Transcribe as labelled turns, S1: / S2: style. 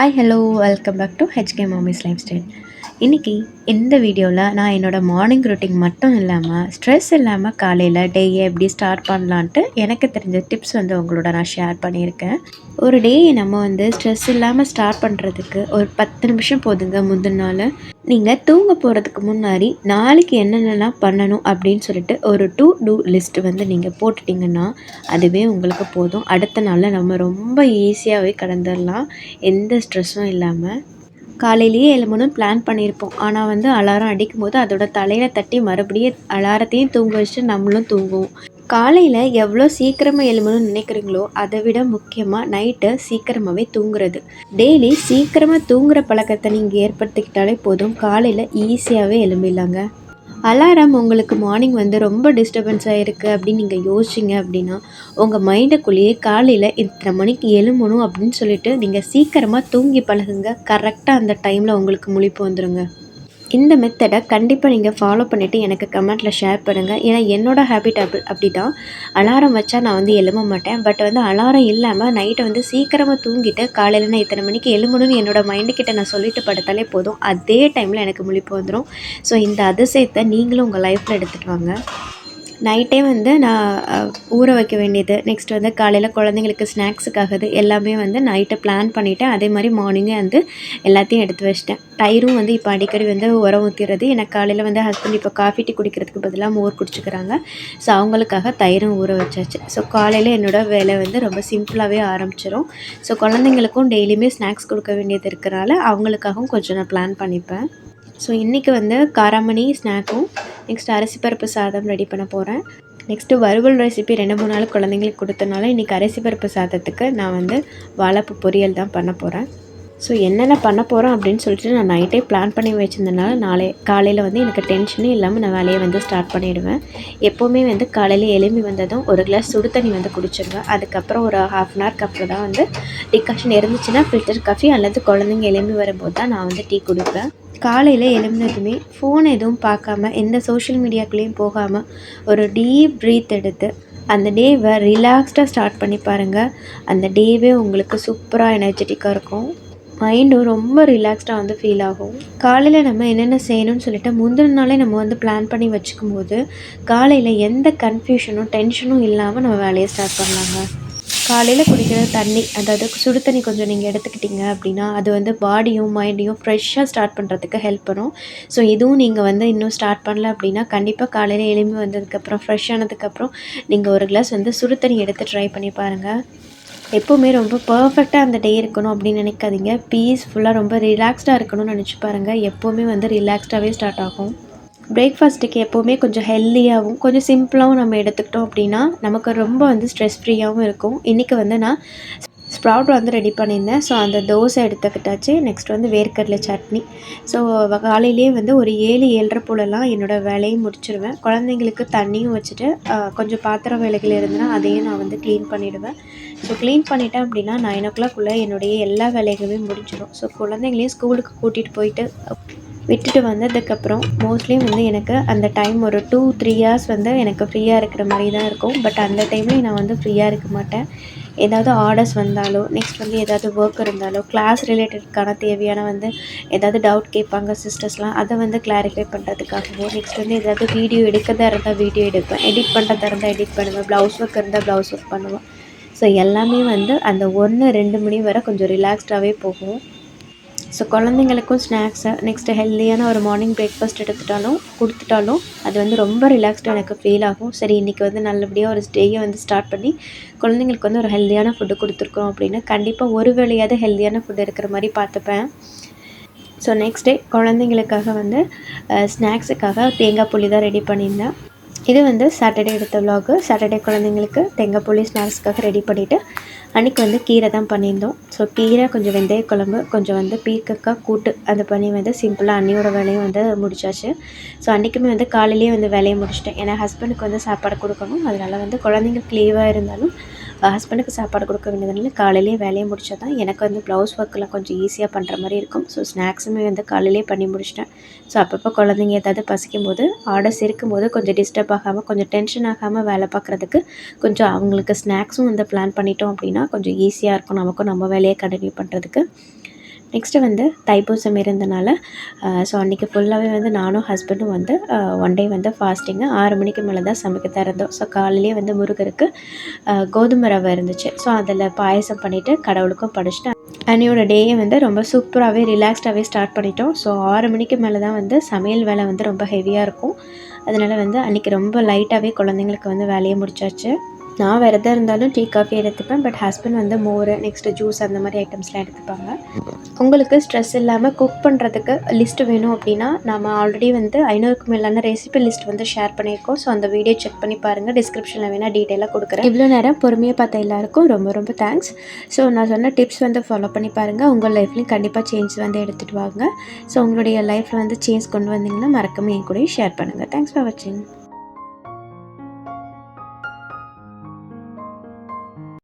S1: Hi hello welcome back to HK mommy's lifestyle இன்றைக்கி இந்த வீடியோவில் நான் என்னோடய மார்னிங் ரொட்டீன் மட்டும் இல்லாமல் ஸ்ட்ரெஸ் இல்லாமல் காலையில் டேயை எப்படி ஸ்டார்ட் பண்ணலான்ட்டு எனக்கு தெரிஞ்ச டிப்ஸ் வந்து உங்களோட நான் ஷேர் பண்ணியிருக்கேன். ஒரு டேயை நம்ம வந்து ஸ்ட்ரெஸ் இல்லாமல் ஸ்டார்ட் பண்ணுறதுக்கு ஒரு பத்து நிமிஷம் போதுங்க முந்தின நாள். நீங்கள் தூங்க போகிறதுக்கு முன்னாடி நாளைக்கு என்னென்னலாம் பண்ணணும் அப்படின்னு சொல்லிட்டு ஒரு டூ டூ லிஸ்ட் வந்து நீங்கள் போட்டுட்டிங்கன்னா அதுவே உங்களுக்கு போதும். அடுத்த நாளில் நம்ம ரொம்ப ஈஸியாகவே கடந்துடலாம் எந்த ஸ்ட்ரெஸ்ஸும் இல்லாமல் காலையிலேயே எழும்பணும்னு பிளான் பண்ணியிருப்போம். ஆனால் வந்து அலாரம் அடிக்கும்போது அதோட தலையில் தட்டி மறுபடியும் அலாரத்தையும் தூங்க வச்சுட்டு நம்மளும் தூங்குவோம். காலையில் எவ்வளோ சீக்கிரமாக எழும்பணும்னு நினைக்கிறீங்களோ அதை விட முக்கியமாக நைட்டு சீக்கிரமாகவே தூங்குறது. டெய்லி சீக்கிரமாக தூங்குற பழக்கத்தை நீங்கள் ஏற்படுத்திக்கிட்டாலே போதும். காலையில் ஈஸியாகவே எழும்பிடலாங்க. அலாரம் உங்களுக்கு மார்னிங் வந்து ரொம்ப டிஸ்டர்பன்ஸாக இருக்குது அப்படின்னு நீங்கள் யோசிச்சிங்க அப்படின்னா உங்கள் மைண்டுக்குள்ளேயே காலையில் இத்தனை மணிக்கு எழும்பணும் அப்படின்னு சொல்லிட்டு நீங்கள் சீக்கிரமாக தூங்கி பழகுங்க. கரெக்டாக அந்த டைமில் உங்களுக்கு முழிப்பு வந்துடுங்க இந்த மெத்தடை கண்டிப்பாக நீங்கள் ஃபாலோ பண்ணிவிட்டு எனக்கு கமெண்ட்டில் ஷேர் பண்ணுங்கள் ஏன்னா என்னோடய ஹேபிட் அப் அப்படி தான் அலாரம் வச்சா நான் வந்து எழும்ப மாட்டேன். பட் வந்து அலாரம் இல்லாமல் நைட்டை வந்து சீக்கிரமாக தூங்கிட்டு காலையில் நான் இத்தனை மணிக்கு எழும்பணும்னு என்னோடய மைண்டுக்கிட்ட நான் சொல்லிட்டு படுத்தாலே போதும். அதே டைமில் எனக்கு முழிப்பு வந்துடும் ஸோ இந்த அதிசயத்தை நீங்களும் உங்கள் லைஃப்பில் எடுத்துகிட்டு வாங்க. நைட்டே வந்து நான் ஊற வைக்க வேண்டியது. நெக்ஸ்ட் வந்து காலையில் குழந்தைங்களுக்கு ஸ்நாக்ஸுக்காகது எல்லாமே வந்து நைட்டை பிளான் பண்ணிவிட்டேன் அதே மாதிரி மார்னிங்கே வந்து எல்லாத்தையும் எடுத்து வச்சிட்டேன். தயிரும் வந்து இப்போ அடிக்கடி வந்து உரம் ஊற்றிடுறது எனக்கு காலையில் வந்து ஹஸ்பண்ட் இப்போ காஃபி டீ குடிக்கிறதுக்கு பதிலாக மோர் குடிச்சிக்கிறாங்க. ஸோ அவங்களுக்காக தயிரும் ஊற வச்சாச்சு. ஸோ காலையில் என்னோடய வேலை வந்து ரொம்ப சிம்பிளாகவே ஆரம்பிச்சிடும் ஸோ குழந்தைங்களுக்கும் டெய்லியுமே ஸ்நாக்ஸ் கொடுக்க வேண்டியது இருக்கிறனால அவங்களுக்காகவும் கொஞ்சம் நான் பிளான் பண்ணிப்பேன். ஸோ இன்றைக்கி வந்து காராமணி ஸ்நாக்கும் நெக்ஸ்ட் அரிசி பருப்பு சாதம் ரெடி பண்ண போகிறேன் நெக்ஸ்ட்டு வறுவல் ரெசிபி ரெண்டு மூணு நாள் குழந்தைங்களுக்கு கொடுத்தனால இன்றைக்கி அரிசி பருப்பு சாதத்துக்கு நான் வந்து வாழைப்பு பொரியல் தான் பண்ண போகிறேன் ஸோ என்னென்ன பண்ண போகிறோம் அப்படின்னு சொல்லிட்டு நான் நைட்டே பிளான் பண்ணி வச்சுருந்தனால நாளை காலையில் வந்து எனக்கு டென்ஷனே இல்லாமல் நான் வேலையை வந்து ஸ்டார்ட் பண்ணிவிடுவேன் எப்போவுமே வந்து காலையில் எலும்பி வந்ததும் ஒரு கிளாஸ் சுடு தண்ணி வந்து குடிச்சிடுவேன் அதுக்கப்புறம் ஒரு ஹாஃப் அன் ஹவர்க்கு அப்புறம் தான் வந்து டிகாஷன் இருந்துச்சுன்னா ஃபில்டர் காஃபி அல்லது குழந்தைங்க எலும்பி வரும்போது தான் நான் வந்து டீ குடிப்பேன். காலையில் எழுந்ததுமே ஃபோன் எதுவும் பார்க்காம எந்த சோஷியல் மீடியாக்குள்ளேயும் போகாமல் ஒரு டீப் ப்ரீத் எடுத்து அந்த டேவை ரிலாக்ஸ்டாக ஸ்டார்ட் பண்ணி பாருங்கள் அந்த டேவே உங்களுக்கு சூப்பராக எனர்ஜெட்டிக்காக இருக்கும். மைண்டும் ரொம்ப ரிலாக்ஸ்டாக வந்து ஃபீல் ஆகும். காலையில் நம்ம என்னென்ன செய்யணும்னு சொல்லிட்டு முந்தின நாளே நம்ம வந்து பிளான் பண்ணி வச்சுக்கும் போது காலையில் எந்த கன்ஃபியூஷனும் டென்ஷனும் இல்லாமல் நம்ம வேலையை ஸ்டார்ட் பண்ணலாங்க. காலையில் குடிக்கிற தண்ணி அதாவது சுடு தண்ணி கொஞ்சம் நீங்கள் எடுத்துக்கிட்டிங்க அப்படின்னா அது வந்து பாடியும் மைண்டையும் ஃப்ரெஷ்ஷாக ஸ்டார்ட் பண்ணுறதுக்கு ஹெல்ப் பண்ணும். ஸோ இதுவும் நீங்கள் வந்து இன்னும் ஸ்டார்ட் பண்ணல அப்படின்னா கண்டிப்பாக காலையில் எழும்பி வந்ததுக்கப்புறம் ஃப்ரெஷ் ஆனதுக்கப்புறம் நீங்கள் ஒரு கிளாஸ் வந்து சுடு தண்ணி எடுத்து ட்ரை பண்ணி பாருங்கள் எப்போவுமே ரொம்ப பர்ஃபெக்டாக அந்த டே இருக்கணும் அப்படின்னு நினைக்காதீங்க. பீஸ்ஃபுல்லாக ரொம்ப ரிலாக்ஸ்டாக இருக்கணும்னு நினச்சி பாருங்கள் எப்போவுமே வந்து ரிலாக்ஸ்டாகவே ஸ்டார்ட் ஆகும். பிரேக்ஃபாஸ்ட்டுக்கு எப்போவுமே கொஞ்சம் ஹெல்த்தியாகவும் கொஞ்சம் சிம்பிளாகவும் நம்ம எடுத்துக்கிட்டோம் அப்படின்னா நமக்கு ரொம்ப வந்து ஸ்ட்ரெஸ் ஃப்ரீயாகவும் இருக்கும். இன்றைக்கி வந்து நான் ஸ்ப்ரவுட் வந்து ரெடி பண்ணியிருந்தேன். ஸோ அந்த தோசை எடுத்துக்கிட்டாச்சு. நெக்ஸ்ட் வந்து வேர்க்கடலை சட்னி. ஸோ காலையிலேயே வந்து ஒரு ஏழு ஏழரை போலலாம் என்னோடய வேலையும் முடிச்சிடுவேன் குழந்தைங்களுக்கு தண்ணியும் வச்சுட்டு கொஞ்சம் பாத்திரம் வேலைகள் இருந்ததுன்னா அதையும் நான் வந்து க்ளீன் பண்ணிவிடுவேன் ஸோ க்ளீன் பண்ணிட்டேன் அப்படின்னா நைன் ஓ கிளாக்குள்ளே என்னுடைய எல்லா வேலைகளுமே முடிஞ்சிடும். ஸோ குழந்தைங்களையும் ஸ்கூலுக்கு கூட்டிகிட்டு போயிட்டு விட்டுட்டு வந்ததுக்கப்புறம் மோஸ்ட்லி வந்து எனக்கு அந்த டைம் ஒரு டூ த்ரீ இயர்ஸ் வந்து எனக்கு ஃப்ரீயாக இருக்கிற மாதிரி தான் இருக்கும். பட் அந்த டைம்லேயும் நான் வந்து ஃப்ரீயாக இருக்க மாட்டேன். ஏதாவது ஆர்டர்ஸ் வந்தாலோ நெக்ஸ்ட் வந்து ஏதாவது ஒர்க் இருந்தாலோ கிளாஸ் ரிலேட்டடுக்கான தேவையான வந்து ஏதாவது டவுட் கேட்பாங்க சிஸ்டர்ஸ்லாம் அதை வந்து கிளாரிஃபை பண்ணுறதுக்காகவோ நெக்ஸ்ட் வந்து ஏதாவது வீடியோ எடுக்கிறதா இருந்தால் வீடியோ எடுப்பேன். எடிட் பண்ணுறதா இருந்தால் எடிட் பண்ணுவேன். ப்ளவுஸ் ஒர்க் இருந்தால் ப்ளவுஸ் ஒர்க் பண்ணுவேன். ஸோ எல்லாமே வந்து அந்த ஒன்று ரெண்டு மணி வரை கொஞ்சம் ரிலாக்ஸ்டாகவே போகும். ஸோ குழந்தைங்களுக்கும் ஸ்நாக்ஸை நெக்ஸ்ட்டு ஹெல்த்தியான ஒரு மார்னிங் பிரேக்ஃபாஸ்ட் எடுத்துட்டாலும் கொடுத்துட்டாலும் அது வந்து ரொம்ப ரிலாக்ஸ்டாக எனக்கு ஃபீல் ஆகும். சரி இன்றைக்கி வந்து நல்லபடியாக ஒரு டேயை வந்து ஸ்டார்ட் பண்ணி குழந்தைங்களுக்கு வந்து ஒரு ஹெல்த்தியான ஃபுட்டு கொடுத்துருக்கோம் அப்படின்னா கண்டிப்பாக ஒரு வேலையாவது ஹெல்த்தியான ஃபுட் இருக்கிற மாதிரி பார்த்துப்பேன். ஸோ நெக்ஸ்ட் டே குழந்தைங்களுக்காக வந்து ஸ்நாக்ஸுக்காக தேங்காய் புளி தான் ரெடி பண்ணியிருந்தேன். இது வந்து சாட்டர்டே எடுத்த விலாகு சாட்டர்டே குழந்தைங்களுக்கு தேங்காய் புளி ஸ்நாக்ஸ்க்காக ரெடி பண்ணிவிட்டு அன்றைக்கி வந்து கீரை தான் பண்ணியிருந்தோம். ஸோ கீரை கொஞ்சம் வெந்தய குழம்பு கொஞ்சம் வந்து பீக்கக்காய் கூட்டு அந்த பண்ணி வந்து சிம்பிளாக அன்னியோட வேலையும் வந்து முடிச்சாச்சு. ஸோ அன்றைக்குமே வந்து காலையிலேயே வந்து வேலையை முடிச்சிட்டேன். ஏன்னா ஹஸ்பண்டுக்கு வந்து சாப்பாடு கொடுக்கணும். அதனால் வந்து குழந்தைங்களுக்கு லீவாக இருந்தாலும் ஹஸ்பண்டுக்கு சாப்பாடு கொடுக்க வேண்டியதுனால காலையிலேயே வேலையை முடிச்சா தான் எனக்கு வந்து ப்ளவுஸ் ஒர்க்கெலாம் கொஞ்சம் ஈஸியாக பண்ணுற மாதிரி இருக்கும். ஸோ ஸ்நாக்ஸுமே வந்து காலையிலேயே பண்ணி முடிச்சிட்டேன். ஸோ அப்பப்போ குழந்தைங்க ஏதாவது பசிக்கும் போது ஆர்டர்ஸ் இருக்கும்போது கொஞ்சம் டிஸ்டர்ப் ஆகாமல் கொஞ்சம் டென்ஷன் ஆகாமல் வேலை பார்க்குறதுக்கு கொஞ்சம் அவங்களுக்கு ஸ்நாக்ஸும் வந்து பிளான் பண்ணிட்டோம் அப்படின்னா கொஞ்சம் ஈஸியாக இருக்கும். நமக்கும் நம்ம வேலையை கண்டினியூ பண்ணுறதுக்கு நெக்ஸ்ட்டு வந்து தைப்பூசம் இருந்தனால ஸோ அன்றைக்கி ஃபுல்லாகவே வந்து நானும் ஹஸ்பண்டும் வந்து ஒன் டே வந்து ஃபாஸ்டிங்கு ஆறு மணிக்கு மேலே தான் சமைக்க திறந்தோம் ஸோ காலையிலே வந்து முருகருக்கு கோதுமை ரவை இருந்துச்சு. ஸோ அதில் பாயசம் பண்ணிவிட்டு கடவுளுக்கும் படிச்சுட்டு அன்னையோட டேயை வந்து ரொம்ப சூப்பராகவே ரிலாக்ஸ்டாகவே ஸ்டார்ட் பண்ணிட்டோம். ஸோ ஆறு மணிக்கு மேலே தான் வந்து சமையல் வேலை வந்து ரொம்ப ஹெவியாக இருக்கும். அதனால் வந்து அன்றைக்கி ரொம்ப லைட்டாகவே குழந்தைங்களுக்கு வந்து வேலையை முடிச்சாச்சு. நான் விரதம் இருந்தாலும் டீ காஃபி எடுத்துப்பேன். பட் ஹஸ்பண்ட் வந்து மோர் நெக்ஸ்ட்டு ஜூஸ் அந்த மாதிரி ஐட்டம்ஸ்லாம் எடுத்துப்பாங்க. உங்களுக்கு ஸ்ட்ரெஸ் இல்லாமல் குக் பண்ணுறதுக்கு லிஸ்ட் வேணும் அப்படின்னா நம்ம ஆல்ரெடி வந்து ஐநூறுக்கு மேலான ரெசிபி லிஸ்ட் வந்து ஷேர் பண்ணியிருக்கோம். ஸோ அந்த வீடியோ செக் பண்ணி பாருங்கள் டிஸ்கிரிப்ஷனில் வேணால் டீட்டெயிலாக கொடுக்குறேன். இவ்வளோ நேரம் பொறுமையாக பார்த்த எல்லாருக்கும் ரொம்ப ரொம்ப தேங்க்ஸ் ஸோ நான் சொன்ன டிப்ஸ் வந்து ஃபாலோ பண்ணி பாருங்கள் உங்கள் லைஃப்லையும் கண்டிப்பாக சேஞ்ச் வந்து எடுத்துகிட்டு வாங்க. ஸோ உங்களுடைய லைஃப்பில் வந்து சேஞ்ச் கொண்டு வந்தீங்கன்னா மறக்காமல் என் கூடயும் ஷேர் பண்ணுங்கள் தேங்க்ஸ் ஃபார் வாட்சிங்